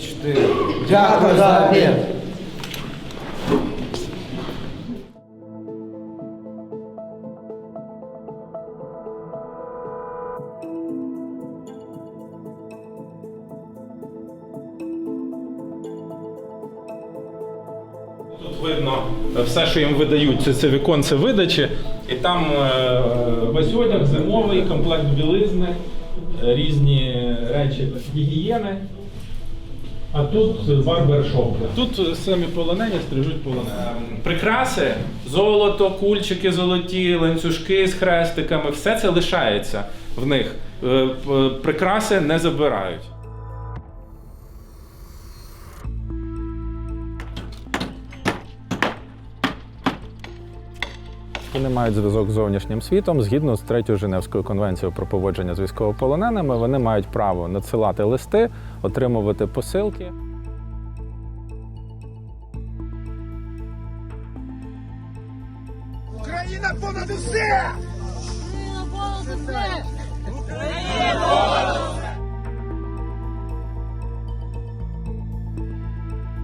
4. Дякую за обід. Тут видно все, що їм видають, це, це віконце видачі, і там е, весь одяг, зимовий комплект білизни, е, різні речі гігієни. А тут барбершоп. Тут е, самі полонені стрижуть полонені. Прикраси, золото, кульчики золоті, ланцюжки з хрестиками, все це лишається в них. Е, Прикраси не забирають. Вони мають зв'язок з зовнішнім світом. Згідно з третьою Женевською конвенцією про поводження з військовополоненими, вони мають право надсилати листи, отримувати посилки. Україна понад усе!